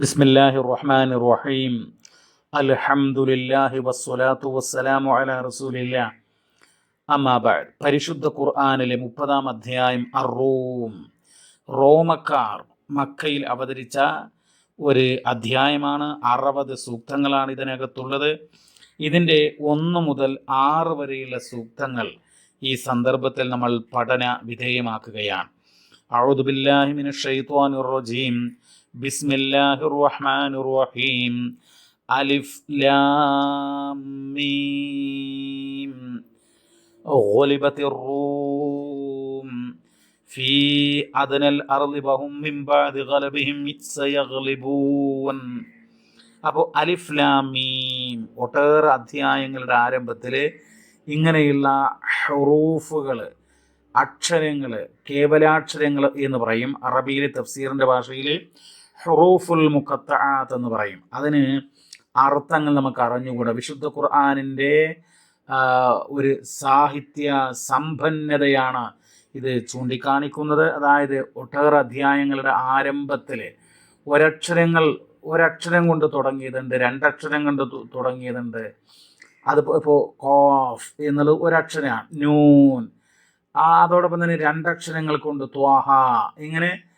بسم الله الرحمن الرحيم الحمد لله والصلاة والسلام على رسول الله അമ്മാ ബഅദ് പരിശുദ്ധ ഖുർആനിലെ മുപ്പതാം അധ്യായം അറൂം റോമക്കാർ മക്കയിൽ അവതരിച്ച ഒരു അധ്യായമാണ് അറുപത് സൂക്തങ്ങളാണ് ഇതിനകത്തുള്ളത് ഇതിൻ്റെ ഒന്ന് മുതൽ ആറ് വരെയുള്ള സൂക്തങ്ങൾ ഈ സന്ദർഭത്തിൽ നമ്മൾ പഠന വിധേയമാക്കുകയാണ് أعوذ بالله من الشيطان الرجيم بسم الله الرحمن الرحيم ألف لام ميم غلبت الروم في أدنى الأرض وهم من بعد غلبهم سيغلبون അപ്പോൾ അലിഫ് ലാമീം ഒട്ടേറെ അധ്യായങ്ങളുടെ ആരംഭത്തിൽ ഇങ്ങനെയുള്ള ഹറൂഫുകൾ അക്ഷരങ്ങൾ കേവലാക്ഷരങ്ങൾ എന്ന് പറയും അറബിയിലെ തഫ്സീറിൻ്റെ ഭാഷയിൽ ഹുറൂഫുൽ മുഖത്താത്ത് എന്ന് പറയും. അതിന് അർത്ഥങ്ങൾ നമുക്ക് അറിഞ്ഞുകൂടാ. വിശുദ്ധ ഖുർആാനിന്റെ ഒരു സാഹിത്യ സമ്പന്നതയാണ് ഇത് ചൂണ്ടിക്കാണിക്കുന്നത്. അതായത് ഒട്ടേറെ അധ്യായങ്ങളുടെ ആരംഭത്തിൽ ഒരക്ഷരങ്ങൾ ഒരക്ഷരം കൊണ്ട് തുടങ്ങിയതുണ്ട് രണ്ടക്ഷരം കൊണ്ട് തുടങ്ങിയതുണ്ട്. അത് ഇപ്പോൾ കോഫ് എന്നുള്ളത് ഒരക്ഷരമാണ് നൂൻ. അതോടൊപ്പം തന്നെ രണ്ടക്ഷരങ്ങൾ കൊണ്ട് ത്വാഹ. ഇങ്ങനെ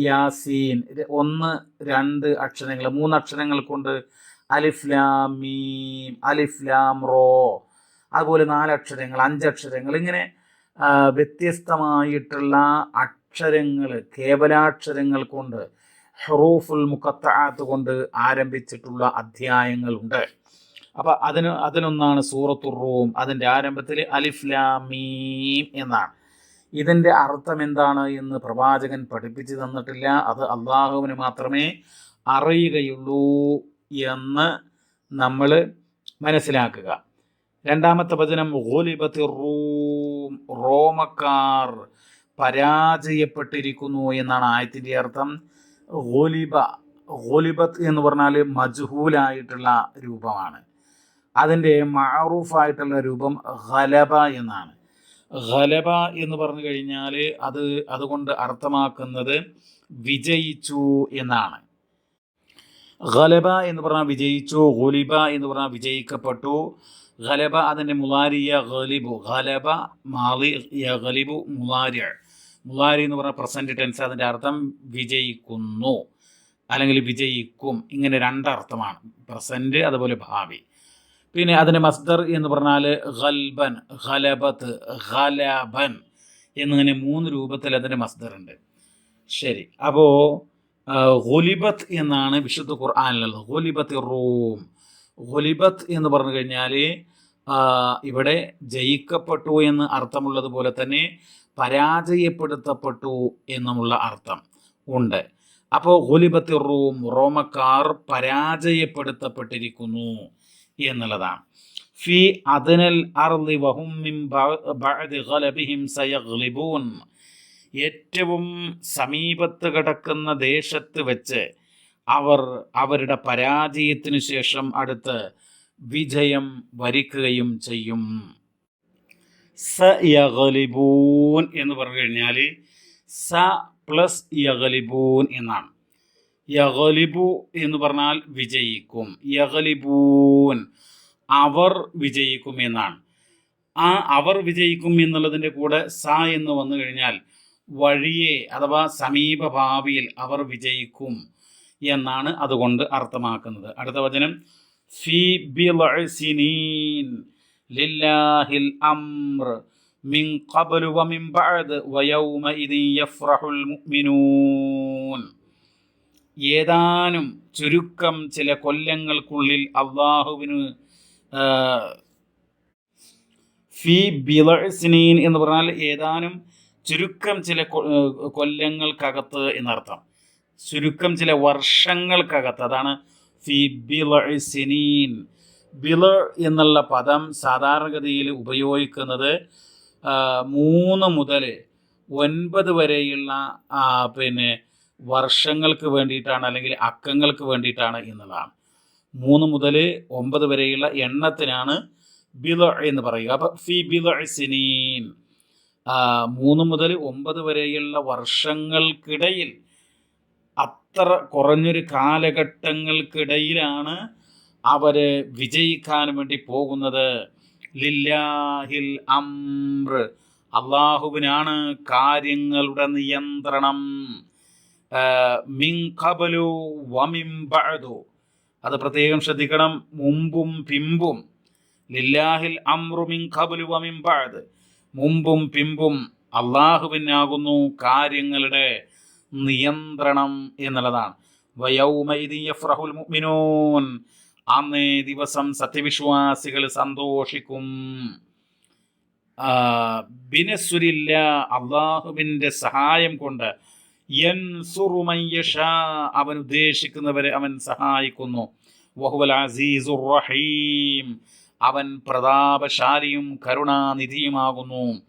യാസീൻ ഒന്ന് രണ്ട് അക്ഷരങ്ങൾ മൂന്ന് അക്ഷരങ്ങൾ കൊണ്ട് അലിഫ് ലാം മീം അലിഫ് ലാം റോ അതുപോലെ നാലക്ഷരങ്ങൾ അഞ്ചക്ഷരങ്ങൾ ഇങ്ങനെ വ്യത്യസ്തമായിട്ടുള്ള അക്ഷരങ്ങൾ കേവലാക്ഷരങ്ങൾ കൊണ്ട് ഹറൂഫുൽ മുഖത്താത്ത് കൊണ്ട് ആരംഭിച്ചിട്ടുള്ള അധ്യായങ്ങളുണ്ട് അപ്പൊ അതിന് അതിനൊന്നാണ് സൂറത്തുറൂം അതിന്റെ ആരംഭത്തിൽ അലിഫ്ലാമീം എന്നാണ്. ഇതിന്റെ അർത്ഥം എന്താണ് എന്ന് പ്രവാചകൻ പഠിപ്പിച്ചു തന്നിട്ടില്ല. അത് അള്ളാഹുവിന് മാത്രമേ അറിയുകയുള്ളൂ എന്ന് നമ്മൾ മനസ്സിലാക്കുക. രണ്ടാമത്തെ വചനം ഗോലിബത്തി റൂം റോമക്കാർ പരാജയപ്പെട്ടിരിക്കുന്നു എന്നാണ് ആയത്തിന്റെ അർത്ഥം. ഗോലിബ ഗോലിബത്ത് എന്ന് പറഞ്ഞാൽ മജ്ഹൂലായിട്ടുള്ള രൂപമാണ്. അതിന്റെ മാറൂഫായിട്ടുള്ള രൂപം ഖലബ എന്നാണ്. ഖലബ എന്ന് പറഞ്ഞു കഴിഞ്ഞാൽ അത് അതുകൊണ്ട് അർത്ഥമാക്കുന്നത് വിജയിച്ചു എന്നാണ്. ഖലബ എന്ന് പറഞ്ഞാൽ വിജയിച്ചു ഗുലിബ എന്ന് പറഞ്ഞാൽ വിജയിക്കപ്പെട്ടു. ഖലബ അതിന്റെ മുലാരിയ ഗലിബു ഖലബ മാലി ഗലിബു മുലാരിയ മുലാരി എന്ന് പറഞ്ഞാൽ പ്രസന്റ് ടെൻസ് അതിന്റെ അർത്ഥം വിജയിക്കുന്നു അല്ലെങ്കിൽ വിജയിക്കും. ഇങ്ങനെ രണ്ടർത്ഥമാണ്. പ്രസന്റ് അതുപോലെ ഭാവി. പിന്നെ അതിന്റെ മസ്ദർ എന്ന് പറഞ്ഞാൽ ഖൽബൻ ഖലബത്ത് ഖലബൻ എന്നിങ്ങനെ മൂന്ന് രൂപത്തിൽ അതിന്റെ മസ്ദർ ഉണ്ട്. ശരി. അപ്പോൾ ഹൊലിബത്ത് എന്നാണ് വിശുദ്ധ ഖുർആാനിലുള്ളത്. ഹൊലിബത്ത് റൂം. ഹൊലിബത്ത് എന്ന് പറഞ്ഞു കഴിഞ്ഞാൽ ഇവിടെ ജയിക്കപ്പെട്ടു എന്ന് അർത്ഥമുള്ളത് പോലെ തന്നെ പരാജയപ്പെടുത്തപ്പെട്ടു എന്നുമുള്ള അർത്ഥം ഉണ്ട്. അപ്പോൾ ഹൊലിബത്ത് റൂം റോമക്കാർ പരാജയപ്പെടുത്തപ്പെട്ടിരിക്കുന്നു. എന്നുള്ളതാണ്. ഫി അദനൽ അർളി വഹും മിൻ ബഅ- ബഅദി ഗലബിഹിം സയഗ്ലിബൂൻ. ഏറ്റവും സമീപത്ത് കിടക്കുന്ന ദേശത്ത് വെച്ച് അവർ അവരുടെ പരാജയത്തിനു ശേഷം അടുത്ത് വിജയം വരിക്കുകയും ചെയ്യും. സ യഗലിബൂൻ എന്ന് പറഞ്ഞു കഴിഞ്ഞാൽ സ പ്ലസ് യഗലിബൂൻ എന്നാണ്. യഗലിബു എന്ന് പറഞ്ഞാൽ വിജയിക്കും. യഹലിബൂൻ അവർ വിജയിക്കും എന്നാണ്. ആ അവർ വിജയിക്കും എന്നുള്ളതിന്റെ കൂടെ സ എന്ന് വന്നു കഴിഞ്ഞാൽ വഴിയെ അഥവാ സമീപഭാവിയിൽ അവർ വിജയിക്കും എന്നാണ് അതുകൊണ്ട് അർത്ഥമാക്കുന്നത്. അടുത്ത വചനം. ഫി ബിളഅ സിനീൻ ലില്ലാഹിൽ അംർ മിൻ ഖബ്ലു മുഅ്മിനൂൻ. ഏതാനും ചുരുക്കം ചില കൊല്ലങ്ങൾക്കുള്ളിൽ അള്ളാഹുവിന് ഫി ബിലസിനീൻ എന്ന് പറഞ്ഞാൽ ഏതാനും ചുരുക്കം ചില കൊല്ലങ്ങൾക്കകത്ത് എന്നർത്ഥം. ചുരുക്കം ചില വർഷങ്ങൾക്കകത്ത് അതാണ് ഫി ബിലസിനീൻ ബില എന്നുള്ള പദം സാധാരണഗതിയിൽ ഉപയോഗിക്കുന്നത് മൂന്ന് മുതൽ ഒൻപത് വരെയുള്ള പിന്നെ വർഷങ്ങൾക്ക് വേണ്ടിയിട്ടാണ് അല്ലെങ്കിൽ അക്കങ്ങൾക്ക് വേണ്ടിയിട്ടാണ് എന്നുള്ളതാണ്. മൂന്ന് മുതൽ ഒമ്പത് വരെയുള്ള എണ്ണത്തിനാണ് ബില എന്ന് പറയുക. അപ്പം ഫി ബില സിനീൻ. മൂന്ന് മുതൽ ഒമ്പത് വരെയുള്ള വർഷങ്ങൾക്കിടയിൽ അത്ര കുറഞ്ഞൊരു കാലഘട്ടങ്ങൾക്കിടയിലാണ് അവർ വിജയിക്കാൻ വേണ്ടി പോകുന്നത്. ലില്ലാഹിൽ അംർ അള്ളാഹുവിനാണ് കാര്യങ്ങളുടെ നിയന്ത്രണം. മിൻ ബഅദു. അത് പ്രത്യേകം ശ്രദ്ധിക്കണം. മുമ്പും പിമ്പും. ലില്ലാഹിൽ അമ്രു മിൻ കബലു വമിൻ ബഅദ്. മുമ്പും പിമ്പും അള്ളാഹുവിനാകുന്നു കാര്യങ്ങളുടെ നിയന്ത്രണം എന്നുള്ളതാണ്. മുഅ്മിനൂൻ. അന്നേ ദിവസം സത്യവിശ്വാസികൾ സന്തോഷിക്കും. ബിനസുരില്ല അള്ളാഹുവിന്റെ സഹായം കൊണ്ട് അവൻ ഉദ്ദേശിക്കുന്നവരെ അവൻ സഹായിക്കുന്നു. വഹുവൽ അസീസുർ റഹീം അവൻ പ്രതാപശാലിയും കരുണാനിധിയുമാകുന്നു.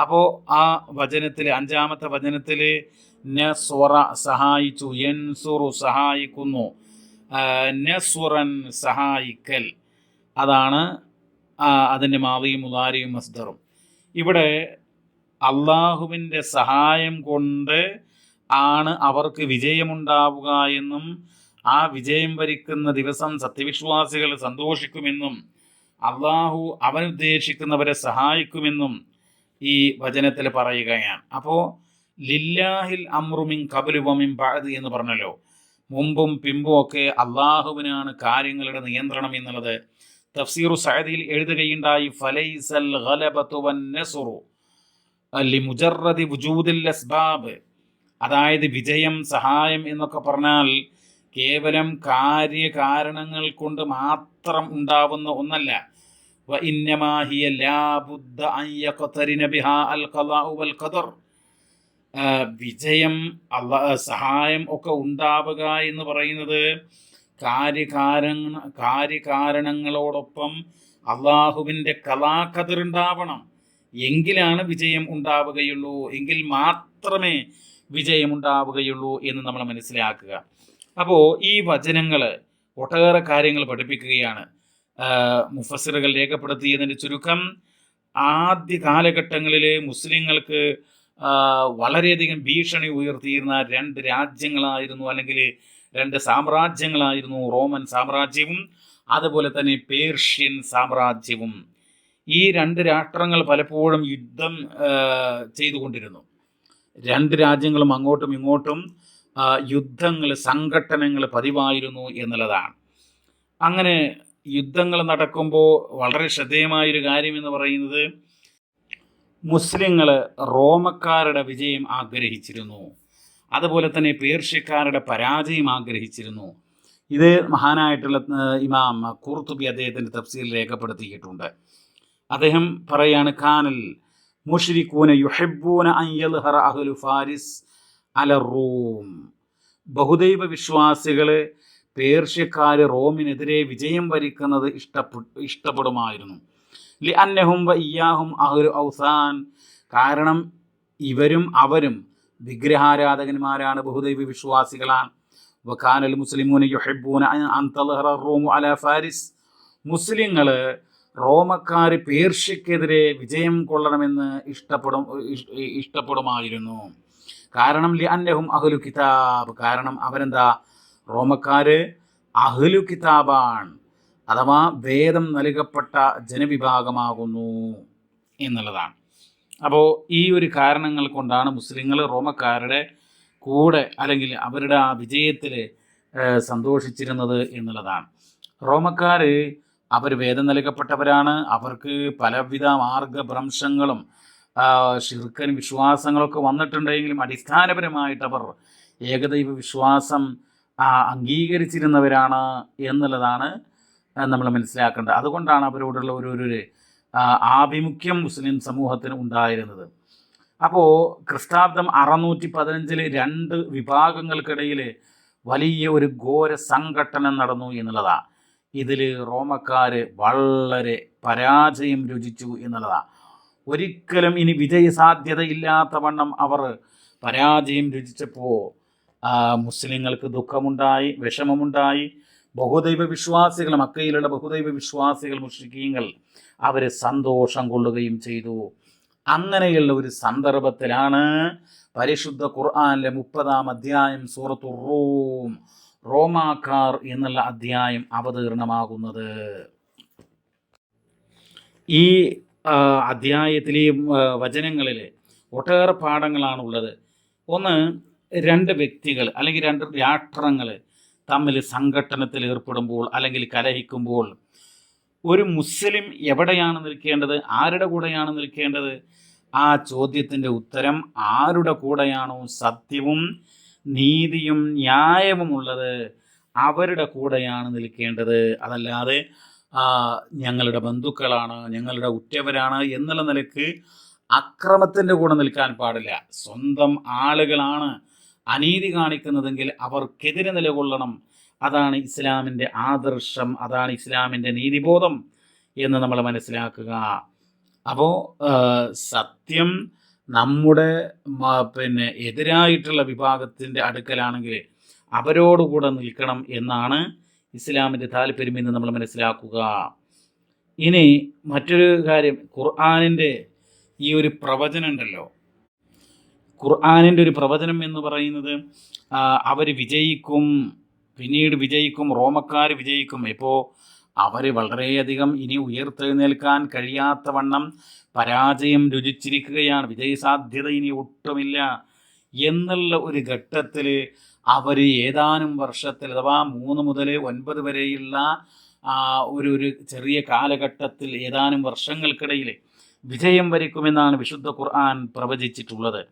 അപ്പോൾ ആ വചനത്തിലെ അഞ്ചാമത്തെ വചനത്തിൽ നസ്വറ സഹായിച്ചു എൻസുറു സഹായിക്കുന്നു. നസുറൻ സഹായിക്കൽ. അതാണ് അതിന്റെ മാവിയും മുതാരിയും മസ്ദറും. ഇവിടെ അള്ളാഹുവിന്റെ സഹായം കൊണ്ട് ആണ് അവർക്ക് വിജയമുണ്ടാവുക എന്നും ആ വിജയം വരിക്കുന്ന ദിവസം സത്യവിശ്വാസികൾ സന്തോഷിക്കുമെന്നും അള്ളാഹു അവനുദ്ദേശിക്കുന്നവരെ സഹായിക്കുമെന്നും ഈ വചനത്തിൽ പറയുകയാണ്. അപ്പോൾ ലില്ലാഹിൽ അമ്രുമിൻ കബലുവമിൻ ബാദ് എന്ന് പറഞ്ഞല്ലോ. മുമ്പും പിമ്പും ഒക്കെ അള്ളാഹുവിനാണ് കാര്യങ്ങളുടെ നിയന്ത്രണം എന്നുള്ളത്. തഫ്സീറു സഅദിയിൽ എഴുതുകയുണ്ടായി ഫലൈസൽ ഗലബതു വൻ നസ്റു ലിമുജറദി വുജൂദിൽ അസ്ബാബ്. അതായത് വിജയം സഹായം എന്നൊക്കെ പറഞ്ഞാൽ കേവലം കാര്യകാരണങ്ങൾ കൊണ്ട് മാത്രം ഉണ്ടാവുന്ന ഒന്നല്ല. വിജയം അള്ളാ സഹായം ഒക്കെ ഉണ്ടാവുക എന്ന് പറയുന്നത് കാര്യകാരണ കാര്യകാരണങ്ങളോടൊപ്പം അള്ളാഹുവിന്റെ കലാകതിർ ഉണ്ടാവണം. എങ്കിലാണ് വിജയം ഉണ്ടാവുകയുള്ളൂ. എങ്കിൽ മാത്രമേ വിജയം ഉണ്ടാവുകയുള്ളൂ എന്ന് നമ്മൾ മനസ്സിലാക്കുക. അപ്പോൾ ഈ വചനങ്ങൾ ഒട്ടേറെ കാര്യങ്ങൾ പഠിപ്പിക്കുകയാണ്. മുഫസിറുകൾ രേഖപ്പെടുത്തിയതിന്റെ ചുരുക്കം ആദ്യ കാലഘട്ടങ്ങളിൽ മുസ്ലിങ്ങൾക്ക് വളരെയധികം ഭീഷണി ഉയർത്തിയിരുന്ന രണ്ട് രാജ്യങ്ങളായിരുന്നു. അല്ലെങ്കിൽ രണ്ട് സാമ്രാജ്യങ്ങളായിരുന്നു. റോമൻ സാമ്രാജ്യവും അതുപോലെ തന്നെ പേർഷ്യൻ സാമ്രാജ്യവും. ഈ രണ്ട് രാഷ്ട്രങ്ങൾ പലപ്പോഴും യുദ്ധം ചെയ്തുകൊണ്ടിരുന്നു. രണ്ട് രാജ്യങ്ങളും അങ്ങോട്ടും ഇങ്ങോട്ടും യുദ്ധങ്ങൾ സംഘട്ടനങ്ങൾ പതിവായിരുന്നു എന്നുള്ളതാണ്. അങ്ങനെ യുദ്ധങ്ങൾ നടക്കുമ്പോൾ വളരെ ശ്രദ്ധേയമായൊരു കാര്യം എന്ന് പറയുന്നത് മുസ്ലിങ്ങൾ റോമക്കാരുടെ വിജയം ആഗ്രഹിച്ചിരുന്നു. അതുപോലെ തന്നെ പേർഷ്യക്കാരുടെ പരാജയം ആഗ്രഹിച്ചിരുന്നു. ഇത് മഹാനായിട്ടുള്ള ഇമാം കുർത്തുബി അദ്ദേഹത്തിന്റെ തഫ്സീൽ രേഖപ്പെടുത്തിയിട്ടുണ്ട്. അദ്ദേഹം പറയാണ് ഖാനൽ മുഷ്രിഖൂന യുഹെബൂന അൻ യൽഹറ അഹ്ലു ഫാരിസ് അല റൂം. ബഹുദൈവ വിശ്വാസികൾ പേർഷ്യക്കാർ റോമിനെതിരെ വിജയം വരിക്കുന്നത് ഇഷ്ടപ്പെട്ടു ഇഷ്ടപ്പെടുമായിരുന്നു. ലി അന്നഹും വ ഇയാഹും അഹ്ലു ഔസാൻ. കാരണം ഇവരും അവരും വിഗ്രഹാരാധകന്മാരാണ് ബഹുദൈവ വിശ്വാസികളാണ്. വഖാനൽ മുസ്ലിമൂന യുഹെബൂന അൻ- തൽഹറ റൂമു അല ഫാരിസ്. മുസ്ലിങ്ങൾ റോമക്കാർ പേർഷ്യക്കെതിരെ വിജയം കൊള്ളണമെന്ന് ഇഷ്ടപ്പെടും ഇഷ്- ഇഷ്ടപ്പെടുമായിരുന്നു. കാരണം ലി അന്നഹും അഹ്ലു കിതാബ്. കാരണം അവരെന്താ? റോമക്കാർ അഹ്ലു കിതാബാണ്. അഥവാ വേദം നൽകപ്പെട്ട ജനവിഭാഗമാകുന്നു എന്നുള്ളതാണ്. അപ്പോൾ ഈ ഒരു കാരണങ്ങൾ കൊണ്ടാണ് മുസ്ലിങ്ങൾ റോമക്കാരുടെ കൂടെ അല്ലെങ്കിൽ അവരുടെ ആ വിജയത്തിൽ സന്തോഷിച്ചിരുന്നത് എന്നുള്ളതാണ്. റോമക്കാർ അവർ വേദം നൽകപ്പെട്ടവരാണ്. അവർക്ക് പലവിധ മാർഗഭ്രംശങ്ങളും ശിർക്കൻ വിശ്വാസങ്ങളൊക്കെ വന്നിട്ടുണ്ടെങ്കിലും അടിസ്ഥാനപരമായിട്ട് അവർ ഏകദൈവ വിശ്വാസം അംഗീകരിച്ചിരുന്നവരാണ് എന്നുള്ളതാണ് നമ്മൾ മനസ്സിലാക്കേണ്ടത്. അതുകൊണ്ടാണ് അവരോടുള്ള ഒരു ഒരു ആഭിമുഖ്യം മുസ്ലിം സമൂഹത്തിന് ഉണ്ടായിരുന്നത്. അപ്പോൾ ക്രിസ്താബ്ദം അറുന്നൂറ്റി പതിനഞ്ചിൽ രണ്ട് വിഭാഗങ്ങൾക്കിടയിൽ വലിയ ഒരു ഘോര സംഘട്ടനം നടന്നു എന്നുള്ളതാണ് ഇതിൽ റോമക്കാർ വളരെ പരാജയം രുചിച്ചു എന്നുള്ളതാണ് ഒരിക്കലും ഇനി വിജയസാധ്യതയില്ലാത്ത വണ്ണം അവർ പരാജയം രുചിച്ചപ്പോൾ മുസ്ലിങ്ങൾക്ക് ദുഃഖമുണ്ടായി വിഷമമുണ്ടായി. ബഹുദൈവ വിശ്വാസികൾ മക്കയിലുള്ള ബഹുദൈവ വിശ്വാസികൾ മുഷ്രിക്കീങ്ങൾ അവർ സന്തോഷം കൊള്ളുകയും ചെയ്തു. അങ്ങനെയുള്ള ഒരു സന്ദർഭത്തിലാണ് പരിശുദ്ധ ഖുർആാനിലെ മുപ്പതാം അധ്യായം സൂറത്തു റൂം റോമാക്കാർ എന്നുള്ള അധ്യായം അവതീർണമാകുന്നത്. ഈ അധ്യായത്തിലെയും വചനങ്ങളിൽ ഒട്ടേറെ പാഠങ്ങളാണുള്ളത്. ഒന്ന് രണ്ട് വ്യക്തികൾ അല്ലെങ്കിൽ രണ്ട് രാഷ്ട്രങ്ങൾ തമ്മിൽ സംഘട്ടനത്തിൽ ഏർപ്പെടുമ്പോൾ അല്ലെങ്കിൽ കലഹിക്കുമ്പോൾ ഒരു മുസ്ലിം എവിടെയാണ് നിൽക്കേണ്ടത്? ആരുടെ കൂടെയാണ് നിൽക്കേണ്ടത്? ആ ചോദ്യത്തിന്റെ ഉത്തരം ആരുടെ കൂടെയാണോ സത്യവും നീതിയും ന്യായവുമുള്ളത് അവരുടെ കൂടെയാണ് നിൽക്കേണ്ടത്. അതല്ലാതെ ഞങ്ങളുടെ ബന്ധുക്കളാണ് ഞങ്ങളുടെ ഉറ്റവരാണ് എന്നുള്ള നിലയ്ക്ക് അക്രമത്തിന്റെ കൂടെ നിൽക്കാൻ പാടില്ല. സ്വന്തം ആളുകളാണ് അനീതി കാണിക്കുന്നതെങ്കിൽ അവർക്കെതിരെ നിലകൊള്ളണം. അതാണ് ഇസ്ലാമിന്റെ ആദർശം അതാണ് ഇസ്ലാമിന്റെ നീതിബോധം എന്ന് നമ്മൾ മനസ്സിലാക്കുക. അപ്പോൾ സത്യം നമ്മുടെ പിന്നെ എതിരായിട്ടുള്ള വിഭാഗത്തിന്റെ അടുക്കലാണെങ്കിൽ അവരോടുകൂടെ നിൽക്കണം എന്നാണ് ഇസ്ലാമിന്റെ താല്പര്യം എന്ന് നമ്മൾ മനസ്സിലാക്കുക. ഇനി മറ്റൊരു കാര്യം ഖുർആാനിന്റെ ഈ ഒരു പ്രവചനം ഉണ്ടല്ലോ. ഖുർആാനിന്റെ ഒരു പ്രവചനം എന്ന് പറയുന്നത് അവർ വിജയിക്കും പിന്നീട് വിജയിക്കും റോമക്കാർ വിജയിക്കും. ഇപ്പോൾ അവർ വളരെയധികം ഇനി ഉയർത്തെഴുന്നേൽക്കാൻ കഴിയാത്ത വണ്ണം പരാജയം രുചിച്ചിരിക്കുകയാണ്. വിജയസാധ്യത ഇനി ഒട്ടുമില്ല. എന്നുള്ള ഒരു ഘട്ടത്തിൽ അവർ ഏതാനും വർഷത്തിൽ അഥവാ മൂന്ന് മുതൽ ഒൻപത് വരെയുള്ള ഒരു ഒരു ചെറിയ കാലഘട്ടത്തിൽ ഏതാനും വർഷങ്ങൾക്കിടയിൽ വിജയം വരിക്കുമെന്നാണ് വിശുദ്ധ ഖുർആൻ പ്രവചിച്ചിട്ടുള്ളത്.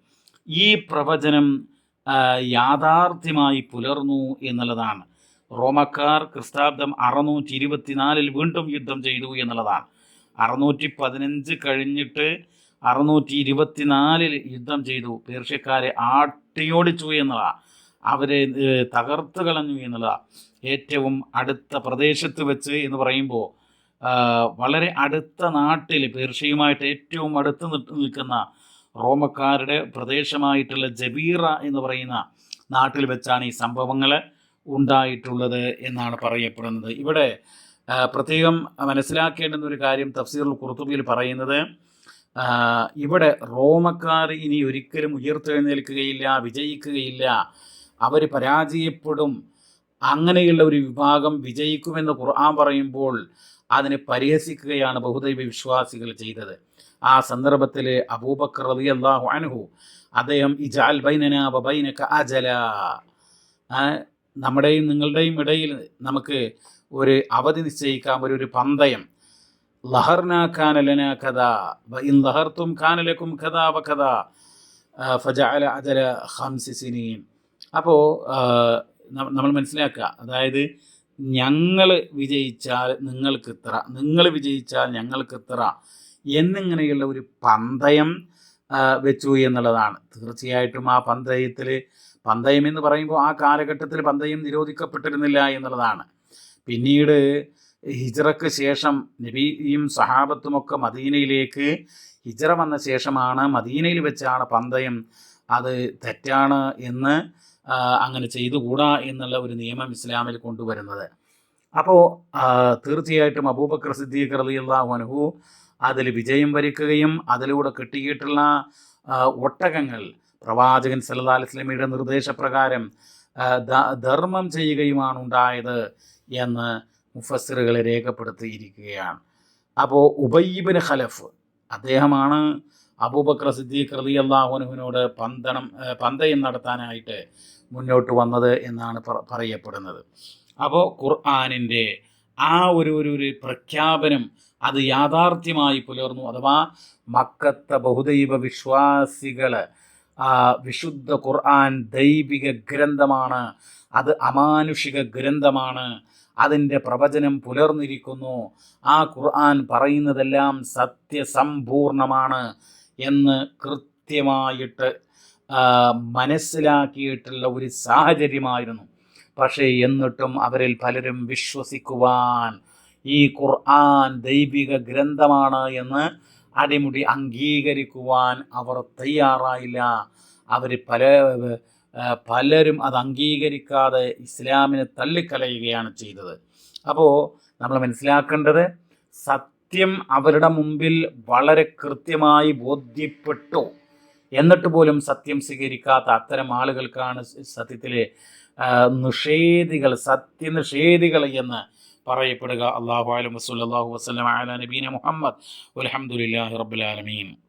ഈ പ്രവചനം യാഥാർത്ഥ്യമായി പുലർന്നു എന്നുള്ളതാണ്. റോമക്കാർ ക്രിസ്താബ്ദം അറുന്നൂറ്റി ഇരുപത്തിനാലിൽ വീണ്ടും യുദ്ധം ചെയ്തു എന്നുള്ളതാണ്. അറുന്നൂറ്റി പതിനഞ്ച് കഴിഞ്ഞിട്ട് അറുന്നൂറ്റി ഇരുപത്തിനാലിൽ യുദ്ധം ചെയ്തു. പേർഷ്യക്കാരെ ആട്ടിയോടിച്ചു എന്നുള്ളതാണ്. അവരെ തകർത്ത് കളഞ്ഞു എന്നുള്ളതാണ്. ഏറ്റവും അടുത്ത പ്രദേശത്ത് വെച്ച് എന്ന് പറയുമ്പോൾ വളരെ അടുത്ത നാട്ടിൽ പേർഷ്യയുമായിട്ട് ഏറ്റവും അടുത്ത് നിൽക്കുന്ന റോമക്കാരുടെ പ്രദേശമായിട്ടുള്ള ജബീറ എന്ന് പറയുന്ന നാട്ടിൽ വെച്ചാണ് ഈ സംഭവങ്ങൾ. ഉണ്ടായിട്ടുള്ളത് എന്നാണ് പറയപ്പെടുന്നത്. ഇവിടെ പ്രത്യേകം മനസ്സിലാക്കേണ്ടുന്ന ഒരു കാര്യം തഫ്സീറുൽ കുറുത്തുബിയിൽ പറയുന്നത് ഇവിടെ റോമക്കാർ ഇനി ഒരിക്കലും ഉയർത്തെഴുന്നേൽക്കുകയില്ല വിജയിക്കുകയില്ല. അവർ പരാജയപ്പെടും. അങ്ങനെയുള്ള ഒരു വിഭാഗം വിജയിക്കുമെന്ന് ഖുർആൻ പറയുമ്പോൾ അതിനെ പരിഹസിക്കുകയാണ് ബഹുദൈവ വിശ്വാസികൾ ചെയ്തത്. ആ സന്ദർഭത്തിൽ അബൂബക്കർ റതി അള്ളാഹു അൻഹു അദ്ദേഹം ഇജാൽ ബൈനന ബൈനക അജല. നമ്മുടെയും നിങ്ങളുടെയും ഇടയിൽ നമുക്ക് ഒരു അവധി നിശ്ചയിക്കാം ഒരു ഒരു പന്തയം. ലഹർന കാനലന കഥ ഇൻ ലഹർത്തും കാനലക്കും കഥ വ കഥ ഫജഅല അജല ഹംസി സിനീൻ. അപ്പോൾ നമ്മൾ മനസ്സിലാക്കുക അതായത് ഞങ്ങൾ വിജയിച്ചാൽ നിങ്ങൾക്ക് ഇത്ര നിങ്ങൾ വിജയിച്ചാൽ ഞങ്ങൾക്ക് ഇത്ര എന്നിങ്ങനെയുള്ള ഒരു പന്തയം വെച്ചു എന്നുള്ളതാണ്. തീർച്ചയായിട്ടും ആ പന്തയത്തിൽ പന്തയം എന്ന് പറയുമ്പോൾ ആ കാലഘട്ടത്തിൽ പന്തയം നിരോധിക്കപ്പെട്ടിരുന്നില്ല എന്നുള്ളതാണ്. പിന്നീട് ഹിജറക്ക് ശേഷം നബിയും സഹാബത്തുമൊക്കെ മദീനയിലേക്ക് ഹിജറ വന്ന ശേഷമാണ് മദീനയിൽ വെച്ചാണ് പന്തയം അത് തെറ്റാണ് എന്ന് അങ്ങനെ ചെയ്തുകൂടാ എന്നുള്ള ഒരു നിയമം ഇസ്ലാമിൽ കൊണ്ടുവരുന്നത്. അപ്പോൾ തീർച്ചയായിട്ടും അബൂബക്കർ സിദ്ദീഖ് റളിയല്ലാഹു അൻഹു അതിൽ വിജയം വരിക്കുകയും അതിലൂടെ കിട്ടിയിട്ടുള്ള ഒട്ടകങ്ങൾ. പ്രവാചകൻ സല്ലാ അലൈഹി വസല്ലമയുടെ നിർദ്ദേശപ്രകാരം ധർമ്മം ചെയ്യുകയുമാണ് ഉണ്ടായത് എന്ന് മുഫസ്സിറുകൾ രേഖപ്പെടുത്തിയിരിക്കുകയാണ്. അപ്പോൾ ഉബൈബിൻ ഖലഫ് അദ്ദേഹമാണ് അബൂബക്കർ സിദ്ദീഖ് റലി അള്ളാഹുനുവിനോട് പന്തണം പന്തയം നടത്താനായിട്ട് മുന്നോട്ട് വന്നത് എന്നാണ് പറയപ്പെടുന്നത്. അപ്പോൾ ഖുർആാനിന്റെ ആ ഒരു ഒരു പ്രഖ്യാപനം അത് യാഥാർത്ഥ്യമായി പുലർന്നു. അഥവാ മക്കത്ത ബഹുദൈവ വിശ്വാസികൾ വിശുദ്ധ ഖുർആൻ ദൈവിക ഗ്രന്ഥമാണ്. അത് അമാനുഷിക ഗ്രന്ഥമാണ്. അതിന്റെ പ്രവചനം പുലർന്നിരിക്കുന്നു. ആ ഖുർആൻ പറയുന്നതെല്ലാം സത്യസമ്പൂർണമാണ് എന്ന് കൃത്യമായിട്ട് മനസ്സിലാക്കിയിട്ടുള്ള ഒരു സാഹചര്യമായിരുന്നു. പക്ഷേ എന്നിട്ടും അവരിൽ പലരും വിശ്വസിക്കുവാൻ ഈ ഖുർആൻ ദൈവിക ഗ്രന്ഥമാണ് എന്ന് അടിമുടി അംഗീകരിക്കുവാൻ അവർ തയ്യാറായില്ല. അവർ പല പലരും അത് അംഗീകരിക്കാതെ ഇസ്ലാമിനെ തള്ളിക്കളയുകയാണ് ചെയ്തത്. അപ്പോൾ നമ്മൾ മനസ്സിലാക്കേണ്ടത് സത്യം അവരുടെ മുമ്പിൽ വളരെ കൃത്യമായി ബോധ്യപ്പെട്ടു. എന്നിട്ട് പോലും സത്യം സ്വീകരിക്കാത്ത അത്തരം ആളുകൾക്കാണ് സത്യത്തിലെ നിഷേധികൾ സത്യനിഷേധികൾ എന്ന് പറയപ്പെടുക. അള്ളാഹു അലം വസ്ലാഹു വസ്ലം അല നബീന മുഹമ്മദ്. അലഹമുല്ലാഹി റബ്ബുലാലമീൻ